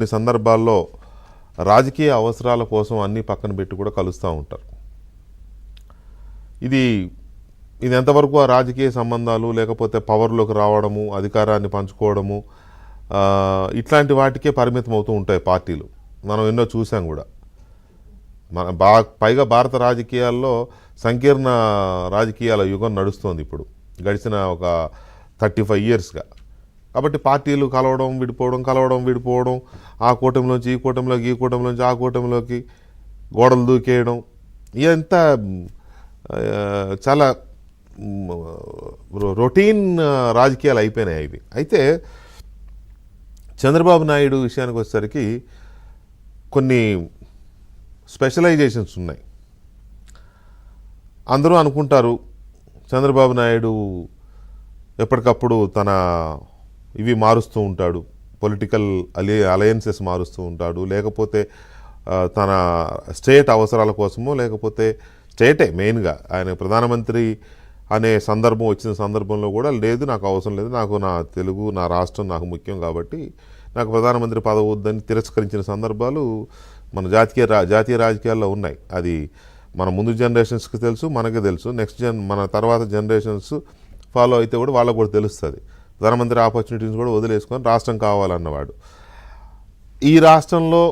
కొన్ని సందర్భాల్లో రాజకీయ అవసరాల కోసం అన్ని పక్కన పెట్టి కూడా కలుస్తూ ఉంటారు. ఇది ఇది ఎంతవరకు ఆ రాజకీయ సంబంధాలు లేకపోతే పవర్లోకి రావడము అధికారాన్ని పంచుకోవడము ఇట్లాంటి వాటికే పరిమితం అవుతూ ఉంటాయి పార్టీలు. మనం ఎన్నో చూసాం కూడా. మన బా పైగా భారత రాజకీయాల్లో సంకీర్ణ రాజకీయాల యుగం నడుస్తోంది ఇప్పుడు. గడిచిన ఒక థర్టీ ఫైవ్ ఇయర్స్గా. కాబట్టి పార్టీలు కలవడం విడిపోవడం కలవడం విడిపోవడం ఆ కూటమిలోంచి ఈ కూటమిలోకి ఈ కూటమిలోంచి ఆ కూటమిలోకి గోడలు దూకేయడం ఇదంతా చాలా రొటీన్ రాజకీయాలు అయిపోయినాయి ఇవి అయితే చంద్రబాబు నాయుడు విషయానికి వచ్చేసరికి కొన్ని స్పెషలైజేషన్స్ ఉన్నాయి. అందరూ అనుకుంటారు చంద్రబాబు నాయుడు ఎప్పటికప్పుడు తన ఇవి మారుస్తూ ఉంటాడు. పొలిటికల్ అలి అలయన్సెస్ మారుస్తూ ఉంటాడు. లేకపోతే తన స్టేట్ అవసరాల కోసమో లేకపోతే స్టేటే మెయిన్గా. ఆయన ప్రధానమంత్రి అనే సందర్భం వచ్చిన సందర్భంలో కూడా లేదు నాకు అవసరం లేదు. నాకు నా తెలుగు నా రాష్ట్రం నాకు ముఖ్యం కాబట్టి నాకు ప్రధానమంత్రి పదవి వద్దని తిరస్కరించిన సందర్భాలు మన జాతీయ రా జాతీయ రాజకీయాల్లో ఉన్నాయి. అది మన ముందు జనరేషన్స్కి తెలుసు మనకి తెలుసు. నెక్స్ట్ జన్ మన తర్వాత జనరేషన్స్ ఫాలో అయితే కూడా వాళ్ళకు కూడా తెలుస్తుంది. ధనమంత్రి ఆపర్చునిటీస్ కూడా వదిలేసుకొని రాష్ట్రం కావాలన్నవాడు. ఈ రాష్ట్రంలో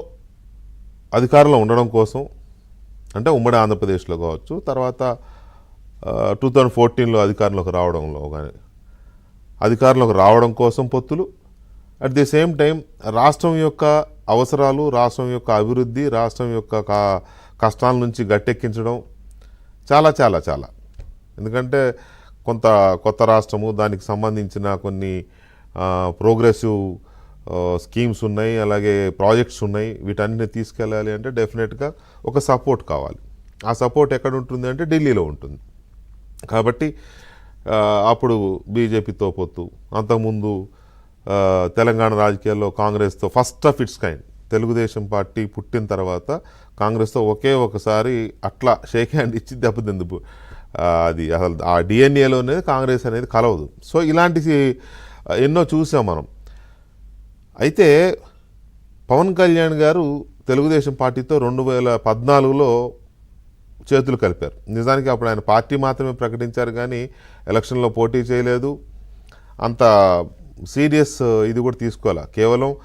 అధికారంలో ఉండడం కోసం అంటే ఉమ్మడి ఆంధ్రప్రదేశ్లో కావచ్చు తర్వాత టూ థౌజండ్ ఫోర్టీన్లో అధికారంలోకి రావడంలో కానీ అధికారంలోకి రావడం కోసం పొత్తులు. అట్ ది సేమ్ టైం రాష్ట్రం యొక్క అవసరాలు రాష్ట్రం యొక్క అభివృద్ధి రాష్ట్రం యొక్క కష్టాల నుంచి గట్టెక్కించడం చాలా చాలా చాలా. ఎందుకంటే కొంత కొత్త రాష్ట్రము దానికి సంబంధించిన కొన్ని ప్రోగ్రెసివ్ స్కీమ్స్ ఉన్నాయి అలాగే ప్రాజెక్ట్స్ ఉన్నాయి. వీటన్నిటిని తీసుకెళ్ళాలి అంటే డెఫినెట్గా ఒక సపోర్ట్ కావాలి. ఆ సపోర్ట్ ఎక్కడ ఉంటుంది అంటే ఢిల్లీలో ఉంటుంది. కాబట్టి అప్పుడు బీజేపీతో పొత్తు. అంతకుముందు తెలంగాణ రాజకీయాల్లో కాంగ్రెస్తో first of its kind Telugu Desam party పుట్టిన తర్వాత కాంగ్రెస్తో ఒకే ఒకసారి అట్లా షేక్ హ్యాండ్ ఇచ్చి దెబ్బతిందు. అది అసలు ఆ డిఎన్ఏలోనే కాంగ్రెస్ అనేది కలవదు. సో ఇలాంటి ఎన్నో చూసాం మనం. అయితే పవన్ కళ్యాణ్ గారు తెలుగుదేశం పార్టీతో రెండు వేల పద్నాలుగులో చేతులు కలిపారు. నిజానికి అప్పుడు ఆయన పార్టీ మాత్రమే ప్రకటించారు కానీ ఎలక్షన్లో పోటీ చేయలేదు. అంత సీరియస్ ఇది కూడా తీసుకోవాలా? కేవలం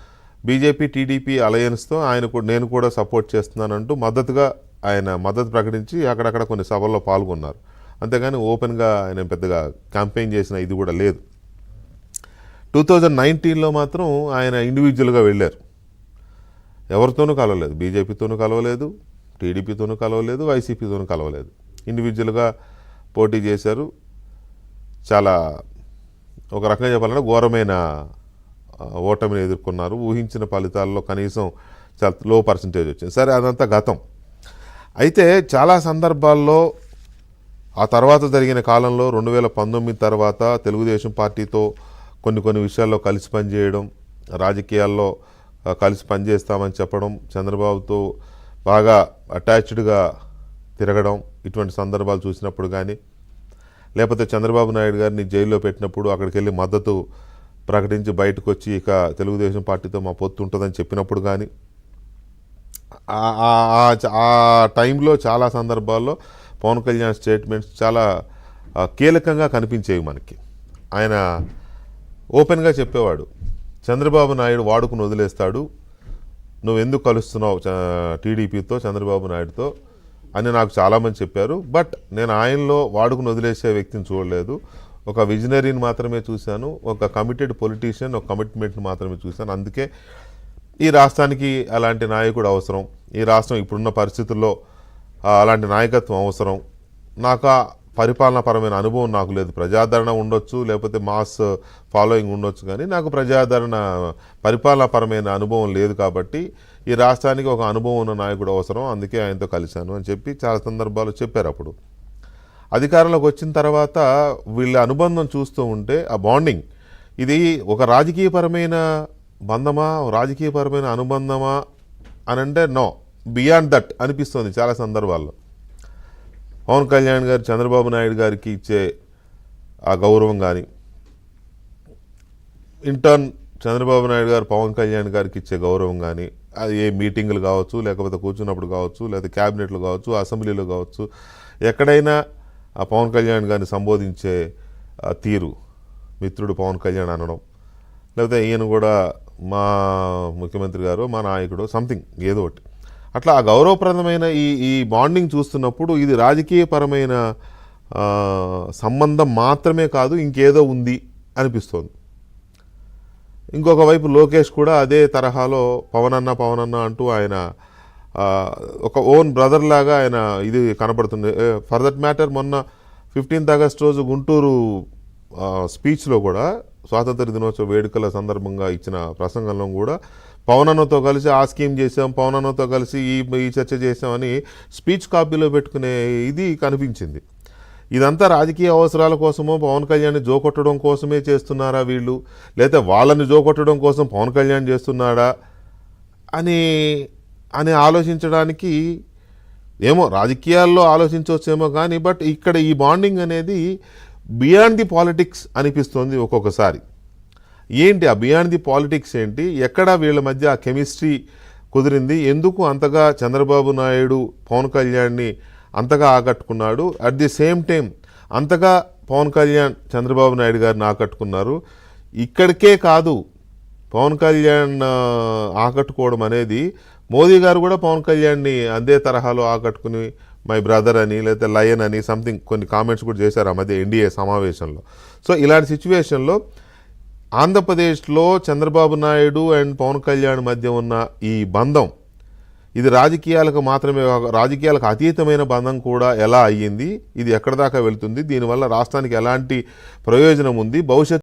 బీజేపీ టీడీపీ అలయన్స్తో ఆయన కూడా నేను కూడా సపోర్ట్ చేస్తున్నానంటూ మద్దతుగా ఆయన మద్దతు ప్రకటించి అక్కడక్కడ కొన్ని సభల్లో పాల్గొన్నారు. అంతేగాని ఓపెన్గా ఆయన పెద్దగా క్యాంపెయిన్ చేసిన ఇది కూడా లేదు. టూ థౌజండ్ నైన్టీన్లో మాత్రం ఆయన ఇండివిజువల్గా వెళ్ళారు. ఎవరితోనూ కలవలేదు. బీజేపీతోనూ కలవలేదు టీడీపీతోనూ కలవలేదు వైసీపీతోనూ కలవలేదు. ఇండివిజువల్గా పోటీ చేశారు. చాలా ఒక రకంగా చెప్పాలంటే ఘోరమైన ఓటమిని ఎదుర్కొన్నారు. ఊహించిన ఫలితాల్లో కనీసం చాలా లో పర్సంటేజ్ వచ్చింది. సరే అదంతా గతం. అయితే చాలా సందర్భాల్లో ఆ తర్వాత జరిగిన కాలంలో రెండు వేల పంతొమ్మిది తర్వాత తెలుగుదేశం పార్టీతో కొన్ని కొన్ని విషయాల్లో కలిసి పనిచేయడం రాజకీయాల్లో కలిసి పనిచేస్తామని చెప్పడం చంద్రబాబుతో బాగా అటాచ్డ్గా తిరగడం ఇటువంటి సందర్భాలు చూసినప్పుడు కానీ లేకపోతే చంద్రబాబు నాయుడు గారిని జైల్లో పెట్టినప్పుడు అక్కడికి వెళ్ళి మద్దతు ప్రకటించి బయటకు వచ్చి ఇక తెలుగుదేశం పార్టీతో మా పొత్తు ఉంటుందని చెప్పినప్పుడు కానీ ఆ టైంలో చాలా సందర్భాల్లో పవన్ కళ్యాణ్ స్టేట్మెంట్స్ చాలా కీలకంగా కనిపించేవి మనకి. ఆయన ఓపెన్గా చెప్పేవాడు చంద్రబాబు నాయుడు వాడుకుని వదిలేస్తాడు నువ్వు ఎందుకు కలుస్తున్నావు చ- టీడీపీతో చంద్రబాబు నాయుడుతో? అని నాకు చాలామంది చెప్పారు. బట్ నేను ఆయనలో వాడుకుని వదిలేసే వ్యక్తిని చూడలేదు. ఒక విజనరీని మాత్రమే చూశాను. ఒక కమిటెడ్ పొలిటీషియన్ ఒక కమిట్మెంట్ని మాత్రమే చూశాను. అందుకే ఈ రాష్ట్రానికి అలాంటి నాయకుడు అవసరం. ఈ రాష్ట్రం ఇప్పుడున్న పరిస్థితుల్లో అలాంటి నాయకత్వం అవసరం. నాకు ఆ పరిపాలనాపరమైన అనుభవం నాకు లేదు. ప్రజాదరణ ఉండొచ్చు లేకపోతే మాస్ ఫాలోయింగ్ ఉండొచ్చు కానీ నాకు ప్రజాదరణ పరిపాలనాపరమైన అనుభవం లేదు కాబట్టి ఈ రాష్ట్రానికి ఒక అనుభవం ఉన్న నాయకుడు అవసరం అందుకే ఆయనతో కలిశాను అని చెప్పి చాలా సందర్భాలు చెప్పారు అప్పుడు. అధికారంలోకి వచ్చిన తర్వాత వీళ్ళ అనుబంధం చూస్తూ ఉంటే ఆ బాండింగ్ ఇది ఒక రాజకీయపరమైన బంధమా రాజకీయపరమైన అనుబంధమా అని అంటే నో. బియాండ్ దట్ అనిపిస్తుంది చాలా సందర్భాల్లో. పవన్ కళ్యాణ్ గారు చంద్రబాబు నాయుడు గారికి ఇచ్చే ఆ గౌరవం కానీ ఇంటర్న్ చంద్రబాబు నాయుడు గారు పవన్ కళ్యాణ్ గారికి ఇచ్చే గౌరవం కానీ అది ఏ మీటింగులు కావచ్చు లేకపోతే కూర్చున్నప్పుడు కావచ్చు లేకపోతే క్యాబినెట్లు కావచ్చు అసెంబ్లీలో కావచ్చు ఎక్కడైనా ఆ పవన్ కళ్యాణ్ గారిని సంబోధించే తీరు మిత్రుడు పవన్ కళ్యాణ్ అనడం లేకపోతే ఈయన కూడా మా ముఖ్యమంత్రి గారు మా నాయకుడు సంథింగ్ ఏదో ఒకటి. అట్లా ఆ గౌరవప్రదమైన ఈ ఈ బాండింగ్ చూస్తున్నప్పుడు ఇది రాజకీయపరమైన సంబంధం మాత్రమే కాదు ఇంకేదో ఉంది అనిపిస్తోంది. ఇంకొక వైపు లోకేష్ కూడా అదే తరహాలో పవనన్న పవనన్న అంటూ ఆయన ఒక ఓన్ బ్రదర్ లాగా ఆయన ఇది కనపడుతుంది. ఫర్ దట్ మ్యాటర్ మొన్న ఫిఫ్టీన్త్ ఆగస్ట్ రోజు గుంటూరు స్పీచ్లో కూడా స్వాతంత్ర దినోత్సవ వేడుకల సందర్భంగా ఇచ్చిన ప్రసంగంలో కూడా పవనన్నతో కలిసి ఆ స్కీమ్ చేసాం పవనన్నతో కలిసి ఈ ఈ చర్చ చేసామని స్పీచ్ కాపీలో పెట్టుకునే ఇది కనిపించింది. ఇదంతా రాజకీయ అవసరాల కోసమో పవన్ కళ్యాణ్ జోకొట్టడం కోసమే చేస్తున్నారా వీళ్ళు? లేదా వాళ్ళని జోకొట్టడం కోసం పవన్ కళ్యాణ్ చేస్తున్నాడా? అని అని ఆలోచించడానికి ఏమో రాజకీయాల్లో ఆలోచించవచ్చేమో కానీ బట్ ఇక్కడ ఈ బాండింగ్ అనేది బియాండ్ ది పాలిటిక్స్ అనిపిస్తుంది ఒక్కొక్కసారి. ఏంటి ఆ బియాండ్ ది పాలిటిక్స్ ఏంటి? ఎక్కడ వీళ్ళ మధ్య ఆ కెమిస్ట్రీ కుదిరింది? ఎందుకు అంతగా చంద్రబాబు నాయుడు పవన్ కళ్యాణ్ని అంతగా ఆకట్టుకున్నాడు? అట్ ది సేమ్ టైం అంతగా పవన్ కళ్యాణ్ చంద్రబాబు నాయుడు గారిని ఆకట్టుకున్నారు. ఇక్కడికే కాదు పవన్ కళ్యాణ్ ఆకట్టుకోవడం అనేది మోదీ గారు కూడా పవన్ కళ్యాణ్ని అదే తరహాలో ఆకట్టుకుని మై బ్రదర్ అని లేకపోతే లయన్ అని సంథింగ్ కొన్ని కామెంట్స్ కూడా చేశారు ఆ మధ్య ఎన్డీఏ సమావేశంలో. సో ఇలాంటి సిచ్యువేషన్లో ఆంధ్రప్రదేశ్లో చంద్రబాబు నాయుడు అండ్ పవన్ కళ్యాణ్ మధ్య ఉన్న ఈ బంధం ఇది రాజకీయాలకు మాత్రమే రాజకీయాలకు అతీతమైన బంధం కూడా ఎలా అయ్యింది ఇది ఎక్కడి దాకా వెళ్తుంది దీనివల్ల రాష్ట్రానికి ఎలాంటి ప్రయోజనం ఉంది భవిష్యత్